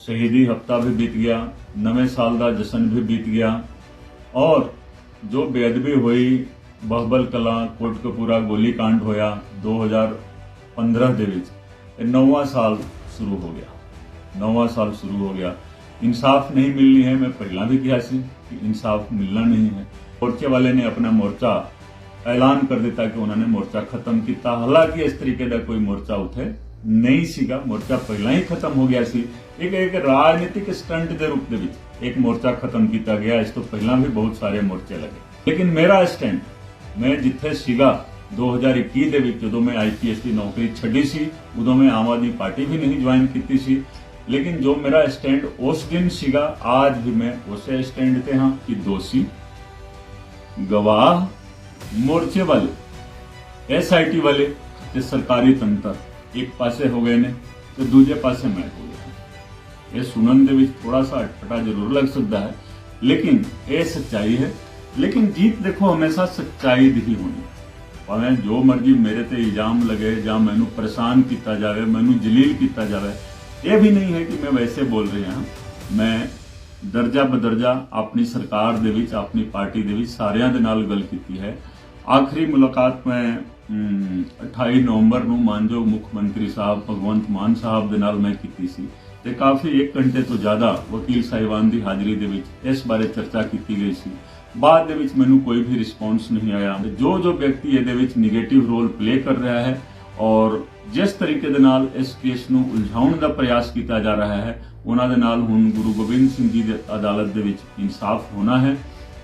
शहीदी हफ्ता भी बीत गया नवे साल ਦਾ ਜਸ਼ਨ ਵੀ ਬੀਤ ਗਿਆ ਔਰ ਜੋ ਬੇਅਦਬੀ ਹੋਈ ਬਹਬਲ ਕਲਾ ਕੋਟਕਪੂਰਾ ਗੋਲੀ ਕਾਂਡ ਹੋਇਆ 2015 ਦੇ ਵਿੱਚ ਇਹ ਨੌਵਾਂ ਸਾਲ ਸ਼ੁਰੂ ਹੋ ਗਿਆ ਨੌਵਾਂ ਸਾਲ ਸ਼ੁਰੂ ਹੋ ਗਿਆ ਇਨਸਾਫ ਨਹੀਂ ਮਿਲਣੀ ਹੈ ਮੈਂ ਪਹਿਲਾਂ ਵੀ ਕਿਹਾ ਸੀ ਕਿ ਇਨਸਾਫ ਮਿਲਣਾ ਨਹੀਂ ਹੈ ਮੋਰਚੇ ਵਾਲੇ ਨੇ ਆਪਣਾ ਮੋਰਚਾ ਐਲਾਨ ਕਰ ਦਿੱਤਾ ਕਿ ਉਹਨਾਂ ਨੇ ਮੋਰਚਾ ਖਤਮ ਕੀਤਾ ਹਾਲਾਂਕਿ ਇਸ ਤਰੀਕੇ ਦਾ ਕੋਈ ਮੋਰਚਾ ਉੱਥੇ ਨਹੀਂ ਸੀਗਾ, ਮੋਰਚਾ ਪਹਿਲਾਂ ਹੀ ਖਤਮ ਹੋ ਗਿਆ ਸੀ। ਇੱਕ ਇੱਕ ਰਾਜਨੀਤਿਕ ਸਟੰਟ ਦੇ ਰੂਪ ਦੇ ਵਿੱਚ ਇੱਕ ਮੋਰਚਾ ਖਤਮ ਕੀਤਾ ਗਿਆ। ਇਸ ਤੋਂ ਪਹਿਲਾਂ ਵੀ ਬਹੁਤ ਸਾਰੇ ਮੋਰਚੇ ਲੱਗੇ। ਲੇਕਿਨ ਮੇਰਾ ਸਟੈਂਡ ਮੈਂ ਜਿੱਥੇ ਸੀਗਾ 2021 ਦੇ ਵਿੱਚ, ਜਦੋਂ ਮੈਂ ਆਈਪੀਐਸ ਦੀ ਨੌਕਰੀ ਛੱਡੀ ਸੀ, ਉਦੋਂ ਮੈਂ ਆਮ ਆਦਮੀ ਪਾਰਟੀ ਵੀ ਨਹੀਂ ਜੁਆਇਨ ਕੀਤੀ ਸੀ। ਲੇਕਿਨ ਜੋ ਮੇਰਾ ਸਟੈਂਡ ਉਸ ਦਿਨ ਸੀਗਾ ਅੱਜ ਵੀ ਮੈਂ ਉਸੇ ਸਟੈਂਡ ਤੇ ਹਾਂ ਕਿ ਦੋਸ਼ੀ, ਗਵਾਹ, ਮੋਰਚੇ ਵਾਲੇ ਐਸਆਈਟੀ ਵਾਲੇ ਤੇ ਸਰਕਾਰੀ ਤੰਤਰ ਇੱਕ ਪਾਸੇ ਹੋ ਗਏ ਨੇ ਤੇ ਦੂਜੇ ਪਾਸੇ ਮੈਂ ਹੋ ਗਿਆ। ਇਹ ਸੁਣਨ ਦੇ ਵਿੱਚ ਥੋੜਾ ਸਾ ਅਟਪਟਾ ਜ਼ਰੂਰ ਲੱਗ ਸਕਦਾ ਹੈ, ਲੇਕਿਨ ਇਹ ਸੱਚਾਈ ਹੈ। ਲੇਕਿਨ ਜੀਤ ਦੇਖੋ, ਹਮੇਸ਼ਾ ਸੱਚਾਈ ਦੀ ਹੀ ਹੋਣੀ। ਭਾਵੇਂ ਜੋ ਮਰਜ਼ੀ ਮੇਰੇ ਤੇ ਇਲਜ਼ਾਮ ਲਗੇ ਜਾਂ ਮੈਨੂੰ ਪਰੇਸ਼ਾਨ ਕੀਤਾ ਜਾਵੇ, ਮੈਨੂੰ ਜਲੀਲ ਕੀਤਾ ਜਾਵੇ, ਇਹ ਵੀ ਨਹੀਂ ਹੈ ਕਿ ਮੈਂ ਵੈਸੇ ਬੋਲ ਰਿਹਾ ਮੈਂ ਦਰਜਾ ਬਦਰਜਾ ਆਪਣੀ ਸਰਕਾਰ ਦੇ ਵਿੱਚ, ਆਪਣੀ ਪਾਰਟੀ ਦੇ ਵਿੱਚ ਸਾਰਿਆਂ ਦੇ ਨਾਲ ਗੱਲ ਕੀਤੀ ਹੈ। ਆਖਰੀ ਮੁਲਾਕਾਤ ਮੈਂ 28 ਨਵੰਬਰ ਨੂੰ ਮਾਨਯੋਗ ਮੁੱਖ ਮੰਤਰੀ ਸਾਹਿਬ ਭਗਵੰਤ ਮਾਨ ਸਾਹਿਬ ਦੇ ਨਾਲ ਮੈਂ ਕੀਤੀ ਸੀ ਤੇ ਕਾਫੀ 1 ਘੰਟੇ ਤੋਂ ਜ਼ਿਆਦਾ ਵਕੀਲ ਸਾਹਿਬਾਨ ਦੀ ਹਾਜ਼ਰੀ ਦੇ ਵਿੱਚ ਇਸ ਬਾਰੇ ਚਰਚਾ ਕੀਤੀ ਗਈ ਸੀ। ਬਾਅਦ ਦੇ ਵਿੱਚ ਮੈਨੂੰ ਕੋਈ ਵੀ ਰਿਸਪੌਂਸ ਨਹੀਂ ਆਇਆ। ਜੋ ਜੋ ਵਿਅਕਤੀ ਇਹਦੇ ਵਿੱਚ 네ਗੇਟਿਵ ਰੋਲ ਪਲੇ ਕਰ ਰਿਹਾ ਹੈ ਔਰ ਜਿਸ ਤਰੀਕੇ ਦੇ ਨਾਲ ਇਸ ਕੇਸ ਨੂੰ ਉਲਝਾਉਣ ਦਾ ਪ੍ਰਯਾਸ ਕੀਤਾ ਜਾ ਰਿਹਾ ਹੈ, ਉਹਨਾਂ ਦੇ ਨਾਲ ਹੁਣ ਗੁਰੂ ਗੋਬਿੰਦ ਸਿੰਘ ਜੀ ਦੀ ਅਦਾਲਤ ਦੇ ਵਿੱਚ ਇਨਸਾਫ ਹੋਣਾ ਹੈ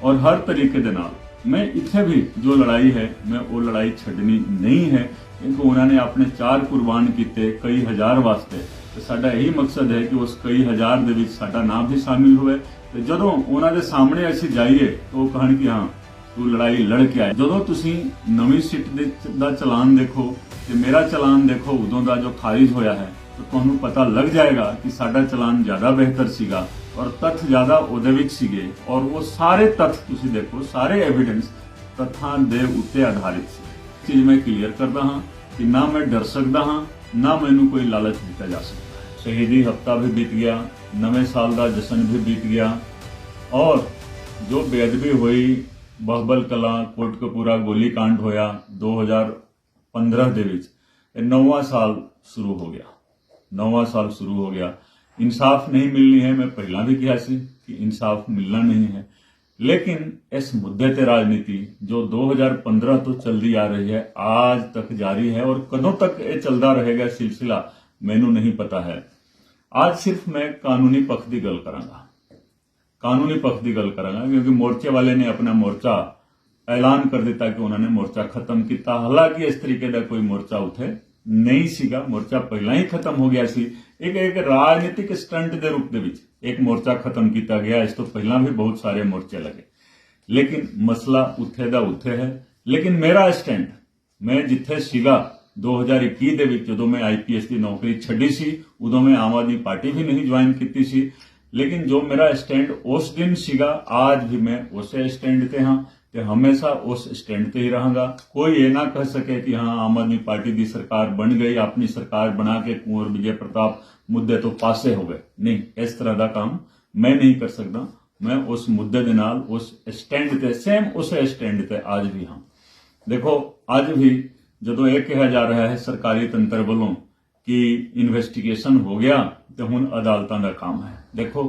ਔਰ ਹਰ ਤਰੀਕੇ ਦੇ ਨਾਲ ਮੈਂ ਇੱਥੇ ਵੀ ਜੋ ਲੜਾਈ ਹੈ, ਮੈਂ ਉਹ ਲੜਾਈ ਛੱਡਣੀ ਨਹੀਂ ਹੈ। ਕਿਉਂਕਿ ਉਹਨਾਂ ਨੇ ਆਪਣੇ ਚਾਰ ਕੁਰਬਾਨ ਕੀਤੇ ਕਈ ਹਜ਼ਾਰ ਵਾਸਤੇ। ਤੇ ਸਾਡਾ ਇਹੀ ਮਕਸਦ ਹੈ ਕਿ ਉਸ ਕਈ ਹਜ਼ਾਰ ਦੇ ਵਿੱਚ ਸਾਡਾ ਨਾਮ ਵੀ ਸ਼ਾਮਿਲ ਹੋਵੇ। ਤੇ ਜਦੋਂ ਉਹਨਾਂ ਦੇ ਸਾਹਮਣੇ ਅਸੀਂ ਜਾਈਏ, ਉਹ ਕਹਿਣ ਕਿ ਹਾਂ, ਤੂੰ ਲੜਾਈ ਲੜ ਕੇ ਆਇਆ। ਜਦੋਂ ਤੁਸੀਂ ਨਵੀਂ ਸਿੱਟ ਦੇ ਦਾ ਚਲਾਨ ਦੇਖੋ ਤੇ ਮੇਰਾ ਚਲਾਨ ਦੇਖੋ, ਉਦੋਂ ਦਾ ਜੋ ਖਾਰਿਜ ਹੋਇਆ ਹੈ, ਤਾਂ ਤੁਹਾਨੂੰ ਪਤਾ ਲੱਗ ਜਾਏਗਾ ਕਿ ਸਾਡਾ ਚਲਾਨ ਜ਼ਿਆਦਾ ਬਿਹਤਰ ਸੀਗਾ। ਔਰ ਤੱਥ ਜ਼ਿਆਦਾ ਉਹਦੇ ਵਿੱਚ ਸੀਗੇ ਔਰ ਉਹ ਸਾਰੇ ਤੱਥ ਤੁਸੀਂ ਦੇਖੋ, ਸਾਰੇ ਐਵੀਡੈਂਸ ਤੱਥਾਂ ਦੇ ਉੱਤੇ ਆਧਾਰਿਤ ਸੀ। ਚੀਜ਼ ਮੈਂ ਕਲੀਅਰ ਕਰਦਾ ਹਾਂ ਕਿ ਨਾ ਮੈਂ ਡਰ ਸਕਦਾ ਹਾਂ, ਨਾ ਮੈਨੂੰ ਕੋਈ ਲਾਲਚ ਦਿੱਤਾ ਜਾ ਸਕਦਾ ਸ਼ਹੀਦੀ ਹਫਤਾ ਵੀ ਬੀਤ ਗਿਆ, ਨਵੇਂ ਸਾਲ ਦਾ ਜਸ਼ਨ ਵੀ ਬੀਤ ਗਿਆ ਔਰ ਜੋ ਬੇਅਦਬੀ ਹੋਈ, ਬਹਬਲ ਕਲਾ ਕੋਟਕਪੂਰਾ ਗੋਲੀ ਕਾਂਡ ਹੋਇਆ 2015 ਦੇ ਵਿੱਚ, ਇਹ ਨੌਵਾਂ ਸਾਲ ਸ਼ੁਰੂ ਹੋ ਗਿਆ। ਨੌਵਾਂ ਸਾਲ ਸ਼ੁਰੂ ਹੋ ਗਿਆ। ਇਨਸਾਫ ਨਹੀਂ ਮਿਲਣੀ ਹੈ ਮੈਂ ਪਹਿਲਾਂ ਵੀ ਕਿਹਾ ਸੀ ਕਿ ਇਨਸਾਫ ਮਿਲਣਾ ਨਹੀਂ ਹੈ ਲੇਕਿਨ ਇਸ ਮੁੱਦੇ ਤੇ ਰਾਜਨੀਤੀ ਜੋ 2015 ਤੋਂ ਚੱਲਦੀ ਆ ਰਹੀ ਹੈ ਆਜ ਤੱਕ ਜਾਰੀ ਹੈ ਔਰ ਕਦੋਂ ਤੱਕ ਇਹ ਚੱਲਦਾ ਰਹੇਗਾ ਸਿਲਸਿਲਾ ਮੈਨੂੰ ਨਹੀਂ ਪਤਾ ਹੈ ਅੱਜ ਸਿਰਫ ਮੈਂ ਕਾਨੂੰਨੀ ਪੱਖ ਦੀ ਗੱਲ ਕਰਾਂਗਾ ਕਾਨੂੰਨੀ ਪੱਖ ਦੀ ਗੱਲ ਕਰਾਂਗਾ ਕਿਉਂਕਿ ਮੋਰਚੇ ਵਾਲੇ ਨੇ ਆਪਣਾ ਮੋਰਚਾ ਐਲਾਨ ਕਰ ਦਿੱਤਾ ਕਿ ਉਹਨਾਂ ਨੇ ਮੋਰਚਾ ਖਤਮ ਕੀਤਾ ਹਾਲਾਂਕਿ ਇਸ ਤਰੀਕੇ ਦਾ ਕੋਈ ਮੋਰਚਾ ਉੱਥੇ ਨਹੀਂ ਸੀਗਾ, ਮੋਰਚਾ ਪਹਿਲਾਂ ਹੀ ਖਤਮ ਹੋ ਗਿਆ ਸੀ। ਇੱਕ ਇੱਕ ਰਾਜਨੀਤਿਕ ਸਟੰਟ ਦੇ ਰੂਪ ਦੇ ਵਿੱਚ ਇੱਕ ਮੋਰਚਾ ਖਤਮ ਕੀਤਾ ਗਿਆ, ਇਸ ਤੋਂ ਪਹਿਲਾਂ ਵੀ ਬਹੁਤ ਸਾਰੇ ਮੋਰਚੇ ਲੱਗੇ। ਲੇਕਿਨ ਮਸਲਾ ਉੱਥੇ ਦਾ ਉੱਥੇ ਹੈ। ਲੇਕਿਨ ਮੇਰਾ ਸਟੈਂਡ ਮੈਂ ਜਿੱਥੇ ਸੀਗਾ 2021 ਦੇ ਵਿੱਚ, ਜਦੋਂ ਮੈਂ ਆਈਪੀਐਸ ਦੀ ਨੌਕਰੀ ਛੱਡੀ ਸੀ, ਉਦੋਂ ਮੈਂ ਆਮ ਆਦਮੀ ਪਾਰਟੀ ਵੀ ਨਹੀਂ ਜੁਆਇਨ ਕੀਤੀ ਸੀ। ਲੇਕਿਨ ਜੋ ਮੇਰਾ ਸਟੈਂਡ ਉਸ ਦਿਨ ਸੀਗਾ ਅੱਜ ਵੀ ਮੈਂ ਉਸੇ ਸਟੈਂਡ ਤੇ ਹਾਂ। ਤੇ ਹਮੇਸ਼ਾ ਉਸ ਸਟੈਂਡ ਤੇ ਹੀ ਰਹਾਂਗਾ ਕੋਈ ਇਹ ਨਾ ਕਹਿ ਸਕੇ ਕਿ ਹਾਂ ਆਮ ਆਦਮੀ ਪਾਰਟੀ ਦੀ ਸਰਕਾਰ ਬਣ ਗਈ ਆਪਣੀ ਸਰਕਾਰ ਬਣਾ ਕੇ ਕੁੰਵਰ ਵਿਜੇ ਪ੍ਰਤਾਪ ਮੁੱਦੇ ਤੋਂ ਪਾਸੇ ਹੋ ਗਏ ਨਹੀਂ ਇਸ ਤਰ੍ਹਾਂ ਦਾ ਕੰਮ ਮੈਂ ਨਹੀਂ ਕਰ ਸਕਦਾ ਮੈਂ ਉਸ ਮੁੱਦੇ ਦੇ ਨਾਲ ਉਸ ਸਟੈਂਡ ਤੇ ਸੇਮ ਉਸੇ ਸਟੈਂਡ ਤੇ ਅੱਜ ਵੀ ਹਾਂ ਦੇਖੋ ਅੱਜ ਵੀ ਜਦੋਂ ਇਹ ਕਿਹਾ ਜਾ ਰਿਹਾ ਹੈ ਸਰਕਾਰੀ ਤੰਤਰ ਵੱਲੋਂ ਕਿ ਇਨਵੈਸਟੀਗੇਸ਼ਨ ਹੋ ਗਿਆ ਤੇ ਹੁਣ ਅਦਾਲਤਾਂ ਦਾ ਕੰਮ ਹੈ ਦੇਖੋ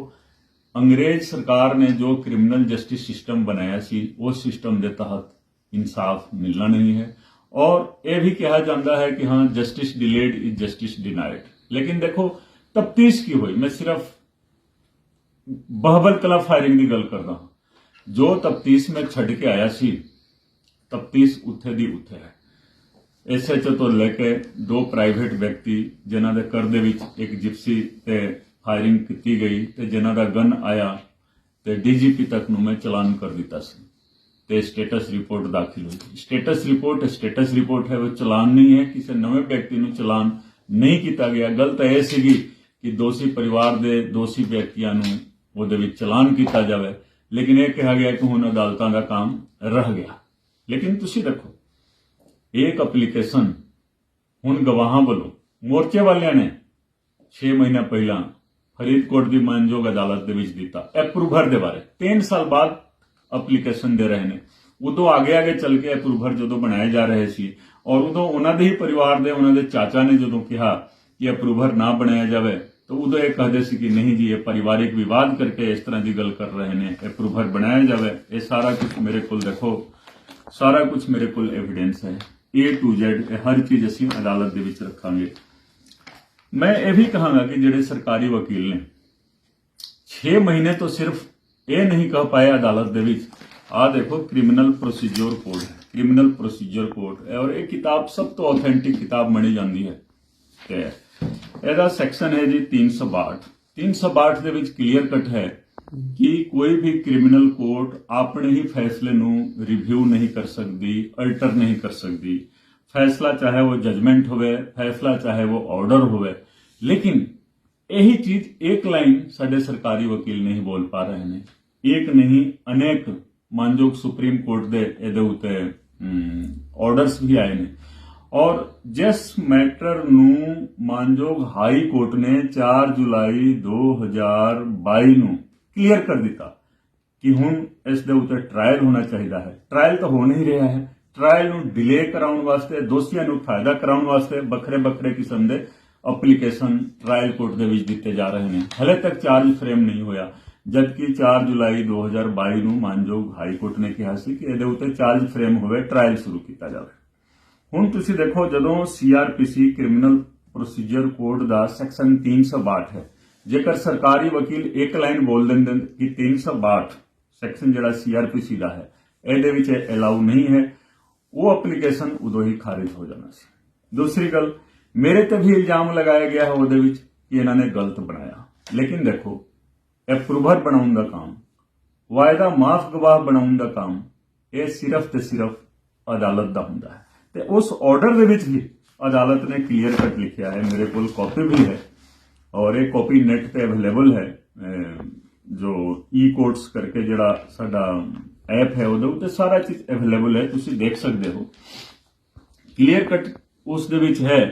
ਅੰਗਰੇਜ਼ ਸਰਕਾਰ ਨੇ ਜੋ ਕ੍ਰਿਮੀਨਲ ਜਸਟਿਸ ਸਿਸਟਮ ਬਣਾਇਆ ਸੀ, ਉਸ ਸਿਸਟਮ ਦੇ ਤਹਿਤ ਇਨਸਾਫ ਮਿਲਣਾ ਨਹੀਂ ਹੈ। ਔਰ ਇਹ ਵੀ ਕਿਹਾ ਜਾਂਦਾ ਹੈ ਕਿ ਹਾਂ, justice delayed is justice denied ਲੇਕਿਨ ਦੇਖੋ, ਤਫਤੀਸ਼ ਕੀ ਹੋਈ? ਮੈਂ ਸਿਰਫ ਬਹਬਲ ਕਲਾ ਫਾਇਰਿੰਗ ਦੀ ਗੱਲ ਕਰਦਾ ਹਾਂ। ਜੋ ਤਫਤੀਸ਼ ਮੈਂ ਛੱਡ ਕੇ ਆਇਆ ਸੀ, ਤਫਤੀਸ਼ ਉੱਥੇ ਦੀ ਉੱਥੇ ਹੈ। ਐਸਐਚਓ ਤੋਂ ਲੈ ਕੇ ਦੋ ਪ੍ਰਾਈਵੇਟ ਵਿਅਕਤੀ, ਜਿਨ੍ਹਾਂ ਦੇ ਘਰ ਦੇ ਵਿੱਚ ਇੱਕ ਜਿਪਸੀ ਤੇ ਫਾਇਰਿੰਗ ਕੀਤੀ ਗਈ ਤੇ ਜਿਨ੍ਹਾਂ ਦਾ ਗਨ ਆਇਆ ਤੇ ਡੀਜੀਪੀ ਤੱਕ ਨੂੰ ਮੈਂ ਚਲਾਨ ਕਰ ਦਿੱਤਾ ਸੀ ਤੇ ਸਟੇਟਸ ਰਿਪੋਰਟ ਦਾਖਲ ਹੋਈ। ਸਟੇਟਸ ਰਿਪੋਰਟ ਸਟੇਟਸ ਰਿਪੋਰਟ ਹੈ, ਉਹ ਚਲਾਨ ਨਹੀਂ ਹੈ, ਕਿਸੇ ਨਵੇਂ ਵਿਅਕਤੀ ਨੂੰ ਚਲਾਨ ਨਹੀਂ ਕੀਤਾ ਗਿਆ। ਗੱਲ ਤਾਂ ਇਹ ਸੀਗੀ ਕਿ ਦੋਸ਼ੀ ਪਰਿਵਾਰ ਦੇ ਦੋਸ਼ੀ ਵਿਅਕਤੀਆਂ ਨੂੰ ਉਹਦੇ ਵਿੱਚ ਚਲਾਨ ਕੀਤਾ ਜਾਵੇ, ਲੇਕਿਨ ਇਹ ਕਿਹਾ ਗਿਆ ਕਿ ਹੁਣ ਅਦਾਲਤਾਂ ਦਾ ਕੰਮ ਰਹਿ ਗਿਆ। ਲੇਕਿਨ ਤੁਸੀਂ ਦੇਖੋ, ਇੱਕ ਐਪਲੀਕੇਸ਼ਨ ਹੁਣ ਗਵਾਹਾਂ ਵੱਲੋਂ, ਮੋਰਚੇ ਵਾਲਿਆਂ ਨੇ 6 ਮਹੀਨਾ ਪਹਿਲਾਂ ਫਰੀਦਕੋਟ ਦੀ ਮਾਨਯੋਗ ਅਦਾਲਤ ਦੇ ਵਿੱਚ ਦਿੱਤਾ। ਐਪਰੂਵਰ ਦੇ ਬਾਰੇ। 3 ਸਾਲ ਬਾਅਦ ਐਪਲੀਕੇਸ਼ਨ ਦੇ ਰਹੇ ਨੇ। ਉਦੋਂ ਅੱਗੇ ਅੱਗੇ ਚੱਲ ਕੇ ਐਪਰੂਵਰ ਜਦੋਂ ਬਣਾਏ ਜਾ ਰਹੇ ਸੀ ਔਰ ਉਦੋਂ ਉਹਨਾਂ ਦੇ ਹੀ ਪਰਿਵਾਰ ਦੇ, ਉਹਨਾਂ ਦੇ ਚਾਚਾ ਨੇ ਜਦੋਂ ਕਿਹਾ ਕਿ ਅਪਰੂਵਰ ਨਾ ਬਣਾਇਆ ਜਾਵੇ, ਤਾਂ ਉਦੋਂ ਇਹ ਕਹਦੇ ਸੀ ਕਿ ਨਹੀਂ ਜੀ, ਇਹ ਪਰਿਵਾਰਿਕ ਵਿਵਾਦ ਕਰਕੇ ਇਸ ਤਰ੍ਹਾਂ ਦੀ ਗੱਲ ਕਰ ਰਹੇ ਨੇ। ਅਪਰੂਵਰ ਬਣਾਇਆ ਜਾਵੇ। ਇਹ ਸਾਰਾ ਕੁਝ ਮੇਰੇ ਕੋਲ ਦੇਖੋ। ਸਾਰਾ ਕੁਝ ਮੇਰੇ ਕੋਲ ਐਵੀਡੈਂਸ ਹੈ। A to Z, ਇਹ ਹਰ ਚੀਜ਼ ਅਸੀਂ ਅਦਾਲਤ ਦੇ ਵਿੱਚ ਰੱਖਾਂਗੇ। ਮੈਂ ਇਹ ਵੀ ਕਹਾਂਗਾ ਕਿ ਜਿਹੜੇ ਸਰਕਾਰੀ ਵਕੀਲ ਨੇ 6 ਮਹੀਨੇ ਤੋਂ ਸਿਰਫ ਇਹ ਨਹੀਂ ਕਹਿ ਪਾਏ ਅਦਾਲਤ ਦੇ ਵਿੱਚ, ਆਹ ਦੇਖੋ criminal procedure code criminal procedure code ਔਰ ਇਹ ਕਿਤਾਬ ਸਭ ਤੋਂ ਆਥੈਂਟਿਕ ਕਿਤਾਬ ਮੰਨੀ ਜਾਂਦੀ ਹੈ, ਤੇ ਇਹਦਾ ਸੈਕਸ਼ਨ ਹੈ ਜੀ 362 362 ਦੇ ਵਿੱਚ ਕਲੀਅਰ ਕੱਟ ਹੈ ਕਿ ਕੋਈ ਵੀ ਕ੍ਰਿਮੀਨਲ ਕੋਰਟ ਆਪਣੇ ਹੀ ਫੈਸਲੇ ਨੂੰ ਰਿਵਿਊ ਨਹੀਂ ਕਰ ਸਕਦੀ ਅਲਟਰ ਨਹੀਂ ਕਰ ਸਕਦੀ। ਫੈਸਲਾ ਚਾਹੇ ਉਹ ਜਜਮੈਂਟ ਹੋਵੇ, ਫੈਸਲਾ ਚਾਹੇ ਉਹ ਆਰਡਰ ਹੋਵੇ। ਲੇਕਿਨ ਇਹੀ ਚੀਜ਼ ਇੱਕ ਲਾਈਨ ਸਾਡੇ ਸਰਕਾਰੀ ਵਕੀਲ ਨਹੀਂ ਬੋਲ ਪਾ ਰਹੇ ਨੇ। ਇੱਕ ਨਹੀਂ, ਅਨੇਕ ਮਾਨਯੋਗ ਸੁਪਰੀਮ ਕੋਰਟ ਦੇ ਇਹਦੇ ਉੱਤੇ ਆਰਡਰਸ ਵੀ ਆਏ ਨੇ। ਔਰ ਜਿਸ ਮੈਟਰ ਨੂੰ ਮਾਨਯੋਗ ਹਾਈ ਕੋਰਟ ਨੇ 4 ਜੁਲਾਈ 2022 ਨੂੰ ਕਲੀਅਰ ਕਰ ਦਿੱਤਾ ਕਿ ਹੁਣ ਇਸ ਦੇ ਉੱਤੇ ਟ੍ਰਾਇਲ ਹੋਣਾ ਚਾਹੀਦਾ ਹੈ। ਟ੍ਰਾਇਲ ਤਾਂ ਹੋ ਨਹੀਂ ਰਿਹਾ ਹੈ। ਟ੍ਰਾਇਲ ਨੂੰ ਡਿਲੇ ਕਰਾਉਣ ਵਾਸਤੇ, ਦੋਸ਼ੀਆਂ ਨੂੰ ਫਾਇਦਾ ਕਰਾਉਣ ਵਾਸਤੇ ਵੱਖਰੇ ਵੱਖਰੇ ਕਿਸਮ ਦੇ ਐਪਲੀਕੇਸ਼ਨ ਟ੍ਰਾਇਲ ਕੋਰਟ ਦੇ ਵਿੱਚ ਦਿੱਤੇ ਜਾ ਰਹੇ ਨੇ। ਹਲੇ ਤੱਕ ਚਾਰਜ ਫਰੇਮ ਨਹੀਂ ਹੋਇਆ। ਜਦਕਿ 4 ਜੁਲਾਈ 2022 ਨੂੰ ਮਾਨਯੋਗ ਹਾਈ ਕੋਰਟ ਨੇ ਕਿਹਾ ਸੀ ਕਿ ਇਹਦੇ ਉੱਤੇ ਚਾਰਜ ਫਰੇਮ ਹੋਵੇ ਟ੍ਰਾਇਲ ਸ਼ੁਰੂ ਕੀਤਾ ਜਾਵੇ। ਹੁਣ ਤੁਸੀਂ ਦੇਖੋ, ਜਦੋਂ ਸੀਆਰਪੀਸੀ ਕ੍ਰਿਮੀਨਲ ਪ੍ਰੋਸੀਜਰ ਕੋਡ ਦਾ ਸੈਕਸ਼ਨ 362 ਹੈ, ਜੇਕਰ ਸਰਕਾਰੀ ਵਕੀਲ ਇੱਕ ਲਾਈਨ ਬੋਲ ਦਿੰਦੇ ਨੇ ਕਿ 362 ਸੈਕਸ਼ਨ ਜਿਹੜਾ ਸੀਆਰਪੀਸੀ ਦਾ ਹੈ, ਇਹਦੇ ਵਿੱਚ ਅਲਾਉ ਨਹੀਂ ਹੈ। ਉਹ ਐਪਲੀਕੇਸ਼ਨ ਉਦੋਂ ਹੀ ਖਾਰਜ ਹੋ ਜਾਣਾ ਸੀ। ਦੂਸਰੀ ਗੱਲ, ਮੇਰੇ ਤੇ ਵੀ ਇਲਜ਼ਾਮ ਲਗਾਇਆ ਗਿਆ ਹੈ ਉਹਦੇ ਵਿੱਚ ਕਿ ਇਹਨਾਂ ਨੇ ਗਲਤ ਬਣਾਇਆ। ਲੇਕਿਨ ਦੇਖੋ ਐਪਰੂਵਰ ਬਣਾਉਣ ਦਾ ਕੰਮ, ਵਾਅਦਾ ਮਾਫ ਗਵਾਹ ਬਣਾਉਣ ਦਾ ਕੰਮ, ਇਹ ਸਿਰਫ ਤੇ ਸਿਰਫ ਅਦਾਲਤ ਦਾ ਹੁੰਦਾ ਹੈ। ਤੇ ਉਸ ਆਰਡਰ ਦੇ ਵਿੱਚ ਵੀ ਅਦਾਲਤ ਨੇ ਕਲੀਅਰ ਕੱਟ ਲਿਖਿਆ ਹੈ, ਮੇਰੇ ਕੋਲ ਕਾਪੀ ਵੀ ਹੈ ਔਰ ਇਹ ਕਾਪੀ ਨੈਟ ਤੇ ਅਵੇਲੇਬਲ ਹੈ ਜੋ ਈ ਕੋਰਟਸ ਕਰਕੇ ਜਿਹੜਾ ਸਾਡਾ ਐਪ ਹੈ ਉਹਦੇ ਉੱਤੇ ਸਾਰਾ ਚੀਜ਼ ਅਵੇਲੇਬਲ ਹੈ, ਤੁਸੀਂ ਦੇਖ ਸਕਦੇ ਹੋ। ਕਲੀਅਰ ਕੱਟ ਉਸ ਦੇ ਵਿੱਚ ਹੈ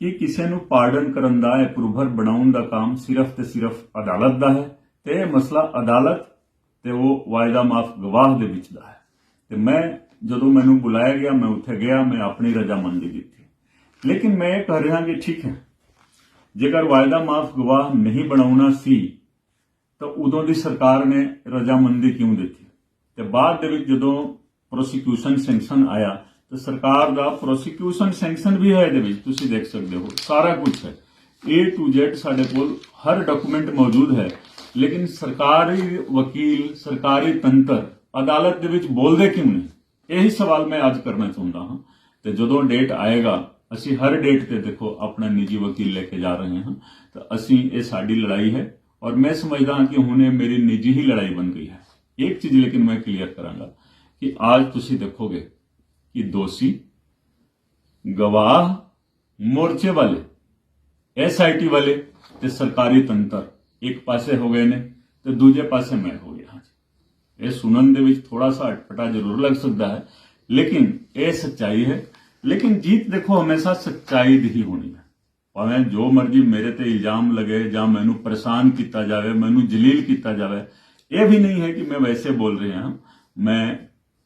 ਕਿ ਕਿਸੇ ਨੂੰ ਪਾਰਡਨ ਕਰਨ ਦਾ ਅਪਰੂਵਰ ਬਣਾਉਣ ਦਾ ਕੰਮ ਸਿਰਫ ਤੇ ਸਿਰਫ ਅਦਾਲਤ ਦਾ ਹੈ ਤੇ ਇਹ ਮਸਲਾ ਅਦਾਲਤ ਤੇ ਉਹ ਵਾਇਦਾ ਮਾਫ ਗਵਾਹ ਦੇ ਵਿੱਚ ਦਾ ਹੈ। ਤੇ ਮੈਂ ਜਦੋਂ ਮੈਨੂੰ ਬੁਲਾਇਆ ਗਿਆ, ਮੈਂ ਉੱਥੇ ਗਿਆ, ਮੈਂ ਆਪਣੀ ਰਜ਼ਾਮੰਦੀ ਦਿੱਤੀ ਲੇਕਿਨ ਮੈਂ ਇਹ ਕਹਿ ਰਿਹਾ ਕਿ ਠੀਕ ਹੈ, ਜੇਕਰ ਵਾਇਦਾ ਮਾਫ ਗਵਾਹ ਨਹੀਂ ਬਣਾਉਣਾ ਸੀ, ਤਾਂ ਉਦੋਂ ਦੀ ਸਰਕਾਰ ਨੇ ਰਜ਼ਾਮੰਦੀ ਕਿਉਂ ਦਿੱਤੀ? ਤੇ ਬਾਅਦ ਦੇ ਵਿੱਚ ਜਦੋਂ ਪ੍ਰੋਸੀਕਿਊਸ਼ਨ ਸੈਂਕਸ਼ਨ ਆਇਆ, ਤਾਂ ਸਰਕਾਰ ਦਾ ਪ੍ਰੋਸੀਕਿਊਸ਼ਨ ਸੈਂਕਸ਼ਨ ਵੀ ਹੈ ਇਹਦੇ ਵਿੱਚ, ਤੁਸੀਂ ਦੇਖ ਸਕਦੇ ਹੋ, ਸਾਰਾ ਕੁਝ ਹੈ। A to Z ਸਾਡੇ ਕੋਲ ਹਰ ਡਾਕੂਮੈਂਟ ਮੌਜੂਦ ਹੈ, ਲੇਕਿਨ ਸਰਕਾਰੀ ਵਕੀਲ, ਸਰਕਾਰੀ ਤੰਤਰ ਅਦਾਲਤ ਦੇ ਵਿੱਚ ਬੋਲਦੇ ਕਿਉਂ ਨਹੀਂ? ਇਹੀ ਸਵਾਲ ਮੈਂ ਅੱਜ ਕਰਨਾ ਚਾਹੁੰਦਾ ਹਾਂ। ਤੇ ਜਦੋਂ ਡੇਟ ਆਏਗਾ, ਅਸੀਂ ਹਰ ਡੇਟ ਤੇ ਦੇਖੋ ਆਪਣਾ ਨਿੱਜੀ ਵਕੀਲ ਲੈ ਕੇ ਜਾ ਰਹੇ ਹਾਂ, ਤਾਂ ਅਸੀਂ, ਇਹ ਸਾਡੀ ਲੜਾਈ ਹੈ, ਔਰ ਮੈਂ ਸਮਝਦਾ ਹਾਂ ਕਿ ਹੁਣ ਇਹ ਮੇਰੀ ਨਿੱਜੀ ਹੀ ਲੜਾਈ ਬਣ ਗਈ ਹੈ। ਇੱਕ ਚੀਜ਼ ਲੇਕਿਨ ਮੈਂ ਕਲੀਅਰ ਕਰਾਂਗਾ ਕਿ ਅੱਜ ਤੁਸੀਂ ਦੇਖੋਗੇ ਕਿ ਦੋਸ਼ੀ ਗਵਾਹ ਮੋਰਚੇ ਵਾਲੇ ਐਸਆਈਟੀ ਵਾਲੇ ਤੇ ਸਰਕਾਰੀ ਤੰਤਰ ਇੱਕ ਪਾਸੇ ਹੋ ਗਏ ਨੇ ਤੇ ਦੂਜੇ ਪਾਸੇ ਮੈਂ ਹੋ ਗਿਆ ਹਾਂ ਇਹ ਸੁਣਨ ਦੇ ਵਿੱਚ ਥੋੜਾ ਸਾ ਅਟਪਟਾ ਜ਼ਰੂਰ ਲੱਗ ਸਕਦਾ ਹੈ ਲੇਕਿਨ ਇਹ ਸੱਚਾਈ ਹੈ ਲੇਕਿਨ ਜੀਤ ਦੇਖੋ ਹਮੇਸ਼ਾ ਸੱਚਾਈ ਦੀ ਹੀ ਹੋਣੀ ਹੈ ਭਾਵੇਂ ਜੋ ਮਰਜ਼ੀ ਮੇਰੇ ਤੇ ਇਲਜ਼ਾਮ ਲਗੇ ਜਾਂ ਮੈਨੂੰ ਪਰੇਸ਼ਾਨ ਕੀਤਾ ਜਾਵੇ ਮੈਨੂੰ ਜਲੀਲ ਕੀਤਾ ਜਾਵੇ ਇਹ ਵੀ ਨਹੀਂ ਹੈ ਕਿ ਮੈਂ ਵੈਸੇ ਬੋਲ ਰਿਹਾ ਹਾਂ। ਮੈਂ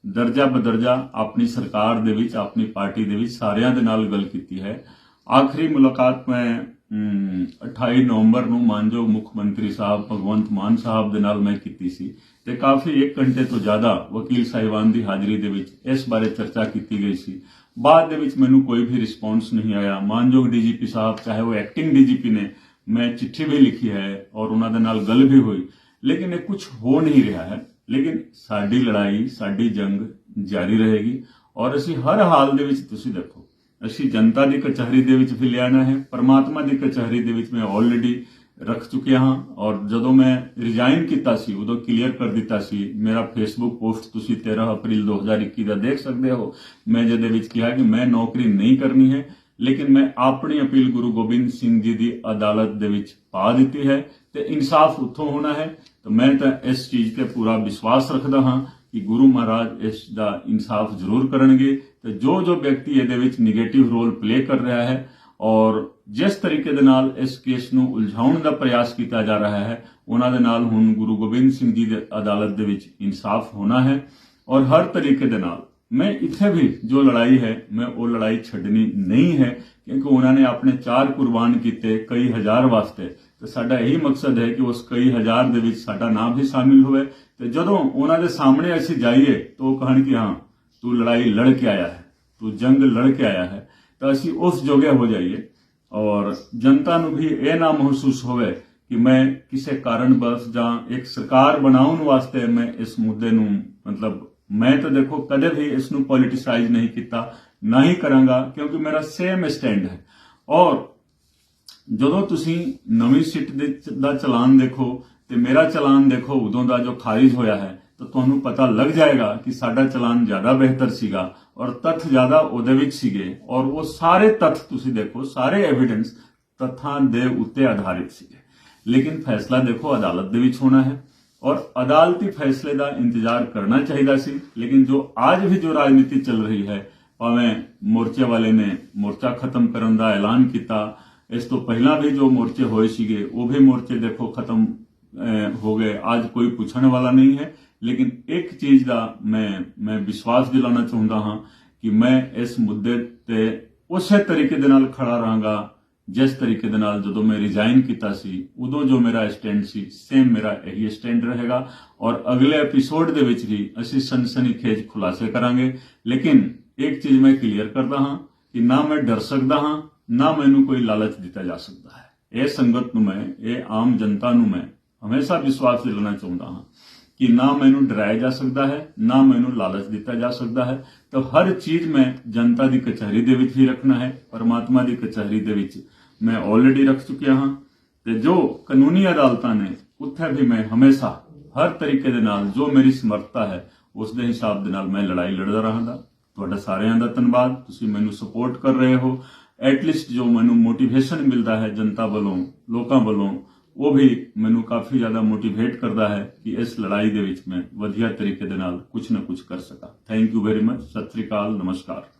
ਦਰਜਾ ਬਦਰਜਾ ਆਪਣੀ ਸਰਕਾਰ ਦੇ ਵਿੱਚ ਆਪਣੀ ਪਾਰਟੀ ਦੇ ਵਿੱਚ ਸਾਰਿਆਂ ਦੇ ਨਾਲ ਗੱਲ ਕੀਤੀ ਹੈ। ਆਖਰੀ ਮੁਲਾਕਾਤ ਮੈਂ ਅਮ, 28 ਨਵੰਬਰ ਨੂੰ ਮਾਨਯੋਗ ਮੁੱਖ ਮੰਤਰੀ ਸਾਹਿਬ ਭਗਵੰਤ ਮਾਨ ਸਾਹਿਬ ਦੇ ਨਾਲ ਮੈਂ ਕੀਤੀ ਸੀ ਤੇ ਕਾਫੀ 1 ਘੰਟੇ ਤੋਂ ਜ਼ਿਆਦਾ ਵਕੀਲ ਸਾਹਿਬਾਨ ਦੀ ਹਾਜ਼ਰੀ ਦੇ ਵਿੱਚ ਇਸ ਬਾਰੇ ਚਰਚਾ ਕੀਤੀ ਗਈ ਸੀ। ਬਾਅਦ ਦੇ ਵਿੱਚ ਮੈਨੂੰ ਕੋਈ ਵੀ ਰਿਸਪੌਂਸ ਨਹੀਂ ਆਇਆ। ਮਾਨਯੋਗ ਡੀਜੀਪੀ ਸਾਹਿਬ ਚਾਹੇ ਉਹ ਐਕਟਿੰਗ ਡੀਜੀਪੀ ਨੇ ਮੈਂ ਚਿੱਠੀ ਵੀ ਲਿਖੀ ਹੈ ਔਰ ਉਹਨਾਂ ਦੇ ਨਾਲ ਗੱਲ ਵੀ ਹੋਈ। ਲੇਕਿਨ ਇਹ ਕੁਝ ਹੋ ਨਹੀਂ ਰਿਹਾ ਹੈ ਲੇਕਿਨ ਸਾਡੀ ਲੜਾਈ ਸਾਡੀ ਜੰਗ ਜਾਰੀ ਰਹੇਗੀ ਔਰ ਅਸੀਂ ਹਰ ਹਾਲ ਦੇ ਵਿੱਚ ਤੁਸੀਂ ਦੇਖੋ ਅਸੀਂ ਜਨਤਾ ਦੀ ਕਚਹਿਰੀ ਦੇ ਵਿੱਚ ਵੀ ਲਿਆਣਾ ਹੈ ਪਰਮਾਤਮਾ ਦੀ ਕਚਹਿਰੀ ਦੇ ਵਿੱਚ ਮੈਂ ਆਲਰੇਡੀ ਰੱਖ ਚੁੱਕਿਆ ਹਾਂ ਔਰ ਜਦੋਂ ਮੈਂ ਰਿਜ਼ਾਈਨ ਕੀਤਾ ਸੀ ਉਦੋਂ ਕਲੀਅਰ ਕਰ ਦਿੱਤਾ ਸੀ ਮੇਰਾ ਫੇਸਬੁੱਕ ਪੋਸਟ ਤੁਸੀਂ 13 ਅਪ੍ਰੈਲ 2021 ਦਾ ਦੇਖ ਸਕਦੇ ਹੋ ਮੈਂ ਜਿਹਦੇ ਵਿੱਚ ਕਿਹਾ ਕਿ ਮੈਂ ਨੌਕਰੀ ਨਹੀਂ ਕਰਨੀ ਹੈ ਲੇਕਿਨ ਮੈਂ ਆਪਣੀ ਅਪੀਲ ਗੁਰੂ ਗੋਬਿੰਦ ਸਿੰਘ ਜੀ ਦੀ ਅਦਾਲਤ ਦੇ ਵਿੱਚ ਪਾ ਦਿੱਤੀ ਹੈ ਤੇ ਇਨਸਾਫ ਉੱਥੋਂ ਹੋਣਾ ਹੈ। ਤਾਂ ਮੈਂ ਤਾਂ ਇਸ ਚੀਜ਼ ਤੇ ਪੂਰਾ ਵਿਸ਼ਵਾਸ ਰੱਖਦਾ ਹਾਂ ਕਿ ਗੁਰੂ ਮਹਾਰਾਜ ਇਸ ਦਾ ਇਨਸਾਫ ਜ਼ਰੂਰ ਕਰਨਗੇ ਤੇ ਜੋ ਜੋ ਵਿਅਕਤੀ ਇਹਦੇ ਵਿੱਚ 네ਗੇਟਿਵ ਰੋਲ ਪਲੇ ਕਰ ਰਿਹਾ ਹੈ ਔਰ ਜਿਸ ਤਰੀਕੇ ਦੇ ਨਾਲ ਇਸ ਕੇਸ ਨੂੰ ਉਲਝਾਉਣ ਦਾ ਪ੍ਰਯਾਸ ਕੀਤਾ ਜਾ ਰਿਹਾ ਹੈ, ਉਹਨਾਂ ਦੇ ਨਾਲ ਹੁਣ ਗੁਰੂ ਗੋਬਿੰਦ ਸਿੰਘ ਜੀ ਦੇ ਅਦਾਲਤ ਦੇ ਵਿੱਚ ਇਨਸਾਫ ਹੋਣਾ ਹੈ ਔਰ ਹਰ ਤਰੀਕੇ ਦੇ ਨਾਲ ਮੈਂ ਇੱਥੇ ਵੀ ਜੋ ਲੜਾਈ ਹੈ, ਮੈਂ ਉਹ ਲੜਾਈ ਛੱਡਣੀ ਨਹੀਂ ਹੈ, ਕਿਉਂਕਿ ਉਹਨਾਂ ਨੇ ਆਪਣੇ ਚਾਰ ਕੁਰਬਾਨ ਕੀਤੇ ਕਈ ਹਜ਼ਾਰ ਵਾਸਤੇ। ਤੇ ਸਾਡਾ ਇਹੀ ਮਕਸਦ ਹੈ ਕਿ ਉਸ ਕਈ ਹਜ਼ਾਰ ਦੇ ਵਿੱਚ ਸਾਡਾ ਨਾਮ ਵੀ ਸ਼ਾਮਿਲ ਹੋਵੇ। ਤੇ ਜਦੋਂ ਉਹਨਾਂ ਦੇ ਸਾਹਮਣੇ ਅਸੀਂ ਜਾਈਏ, ਤਾਂ ਉਹ ਕਹਿਣ ਕਿ ਹਾਂ, ਤੂੰ ਲੜਾਈ ਲੜ ਕੇ ਆਇਆ ਹੈ, ਤੂੰ ਜੰਗ ਲੜ ਕੇ ਆਇਆ ਹੈ, ਤਾਂ ਅਸੀਂ ਉਸ ਜੋਗੇ ਹੋ ਜਾਈਏ। ਔਰ ਜਨਤਾ ਨੂੰ ਵੀ ਇਹ ਨਾ ਮਹਿਸੂਸ ਹੋਵੇ ਕਿ ਮੈਂ ਕਿਸੇ ਕਾਰਨ ਬਸ ਜਾਂ ਇੱਕ ਸਰਕਾਰ ਬਣਾਉਣ ਵਾਸਤੇ ਮੈਂ ਇਸ ਮੁੱਦੇ ਨੂੰ ਮਤਲਬ ਮੈਂ ਤਾਂ ਦੇਖੋ ਕਦੇ ਵੀ ਇਸ ਨੂੰ ਪੋਲਿਟਿਸਾਈਜ਼ ਨਹੀਂ ਕੀਤਾ, ਨਾ ਹੀ ਕਰਾਂਗਾ, ਕਿਉਂਕਿ ਮੇਰਾ ਸੇਮ ਸਟੈਂਡ ਹੈ। ਔਰ ਜਦੋਂ ਤੁਸੀਂ ਨਵੀਂ ਸਿੱਟ ਦੇ ਦਾ ਚਲਾਨ ਦੇਖੋ ਤੇ ਮੇਰਾ ਚਲਾਨ ਦੇਖੋ, ਉਦੋਂ ਦਾ ਜੋ ਖਾਰਿਜ ਹੋਇਆ ਹੈ, ਤਾਂ ਤੁਹਾਨੂੰ ਪਤਾ ਲੱਗ ਜਾਏਗਾ ਕਿ ਸਾਡਾ ਚਲਾਨ ਜ਼ਿਆਦਾ ਬਿਹਤਰ ਸੀਗਾ ਔਰ ਤੱਥ ਜ਼ਿਆਦਾ ਉਹਦੇ ਵਿੱਚ ਸੀਗੇ ਔਰ ਉਹ ਸਾਰੇ ਤੱਥ ਤੁਸੀਂ ਦੇਖੋ, ਸਾਰੇ ਐਵੀਡੈਂਸ ਤੱਥਾਂ ਦੇ ਉੱਤੇ ਆਧਾਰਿਤ ਸੀਗੇ। ਲੇਕਿਨ ਫੈਸਲਾ ਦੇਖੋ ਅਦਾਲਤ ਦੇ ਵਿੱਚ ਹੋਣਾ ਹੈ। ਔਰ ਅਦਾਲਤੀ ਫੈਸਲੇ ਦਾ ਇੰਤਜ਼ਾਰ ਕਰਨਾ ਚਾਹੀਦਾ ਸੀ ਲੇਕਿਨ ਜੋ ਅੱਜ ਵੀ ਜੋ ਰਾਜਨੀਤੀ ਚੱਲ ਰਹੀ ਹੈ ਭਾਵੇਂ ਮੋਰਚੇ ਵਾਲੇ ਨੇ ਮੋਰਚਾ ਖਤਮ ਕਰਨ ਦਾ ਐਲਾਨ ਕੀਤਾ ਇਸ ਤੋਂ ਪਹਿਲਾਂ ਵੀ ਜੋ ਮੋਰਚੇ ਹੋਏ ਸੀਗੇ ਉਹ ਵੀ ਮੋਰਚੇ ਦੇਖੋ ਖਤਮ ਹੋ ਗਏ ਅੱਜ ਕੋਈ ਪੁੱਛਣ ਵਾਲਾ ਨਹੀਂ ਹੈ ਲੇਕਿਨ ਇੱਕ ਚੀਜ਼ ਦਾ ਮੈਂ ਮੈਂ ਵਿਸ਼ਵਾਸ ਦਿਲਾਉਣਾ ਚਾਹੁੰਦਾ ਹਾਂ ਕਿ ਮੈਂ ਇਸ ਮੁੱਦੇ ਤੇ ਉਸੇ ਤਰੀਕੇ ਦੇ ਨਾਲ ਖੜਾ ਰਹਾਂਗਾ ਜਿਸ ਤਰੀਕੇ ਦੇ ਨਾਲ ਜਦੋਂ ਮੈਂ ਰਿਜ਼ਾਈਨ ਕੀਤਾ ਸੀ, ਉਦੋਂ ਜੋ ਮੇਰਾ ਸਟੈਂਡ ਸੀ ਸੇਮ ਮੇਰਾ ਇਹੀ ਸਟੈਂਡ ਰਹੇਗਾ ਔਰ ਅਗਲੇ ਐਪੀਸੋਡ ਦੇ ਵਿੱਚ ਵੀ ਅਸੀਂ ਸਨਸਨੀਖੇਜ ਖੁਲਾਸੇ ਕਰਾਂਗੇ। ਲੇਕਿਨ ਇੱਕ ਚੀਜ਼ ਮੈਂ ਕਲੀਅਰ ਕਰਦਾ ਹਾਂ ਕਿ ਨਾ ਮੈਂ ਡਰ ਸਕਦਾ ਹਾਂ, ਨਾ ਮੈਨੂੰ ਕੋਈ ਲਾਲਚ ਦਿੱਤਾ ਜਾ ਸਕਦਾ ਹੈ। ਇਹ ਸੰਗਤ ਨੂੰ ਮੈਂ, ਇਹ ਆਮ ਜਨਤਾ ਨੂੰ ਮੈਂ ਹਮੇਸ਼ਾ ਵਿਸ਼ਵਾਸ ਦਿਲਾਉਣਾ ਚਾਹੁੰਦਾ ਹਾਂ। ਕਿ ਨਾ ਮੈਨੂੰ ਡਰਾਇਆ ਜਾ ਸਕਦਾ ਹੈ, ਨਾ ਮੈਨੂੰ ਲਾਲਚ ਦਿੱਤਾ ਜਾ ਸਕਦਾ ਹੈ, ਤਾਂ ਹਰ ਚੀਜ਼ ਮੈਂ ਜਨਤਾ ਦੀ ਕਚਹਿਰੀ ਦੇ ਵਿੱਚ ਹੀ ਰੱਖਣਾ ਹੈ, ਪਰਮਾਤਮਾ ਦੀ ਕਚਹਿਰੀ ਦੇ ਵਿੱਚ ਮੈਂ ਆਲਰੇਡੀ ਰੱਖ ਚੁੱਕਿਆ ਹਾਂ, ਤੇ ਜੋ ਕਾਨੂੰਨੀ ਅਦਾਲਤਾਂ ਨੇ, ਉੱਥੇ ਵੀ ਮੈਂ ਹਮੇਸ਼ਾ ਹਰ ਤਰੀਕੇ ਦੇ ਨਾਲ ਜੋ ਮੇਰੀ ਸਮਰੱਥਾ ਹੈ, ਉਸ ਦੇ ਹਿਸਾਬ ਦੇ ਨਾਲ ਮੈਂ ਲੜਾਈ ਲੜਦਾ ਰਹਾਂਗਾ। ਤੁਹਾਡਾ ਸਾਰਿਆਂ ਦਾ ਧੰਨਵਾਦ, ਤੁਸੀਂ ਮੈਨੂੰ ਸਪੋਰਟ ਕਰ ਰਹੇ ਹੋ। ਐਟਲੀਸਟ ਜੋ ਮੈਨੂੰ ਮੋਟੀਵੇਸ਼ਨ ਮਿਲਦਾ ਹੈ ਜਨਤਾ ਵੱਲੋਂ, ਲੋਕਾਂ ਵੱਲੋਂ ਉਹ ਵੀ ਮੈਨੂੰ ਕਾਫੀ ਜ਼ਿਆਦਾ ਮੋਟੀਵੇਟ ਕਰਦਾ ਹੈ ਕਿ ਇਸ ਲੜਾਈ ਦੇ ਵਿੱਚ ਮੈਂ ਵਧੀਆ ਤਰੀਕੇ ਦੇ ਨਾਲ ਕੁਝ ਨਾ ਕੁਝ ਕਰ ਸਕਾਂ। Thank you very much Sat Sri ਅਕਾਲ, ਨਮਸਕਾਰ।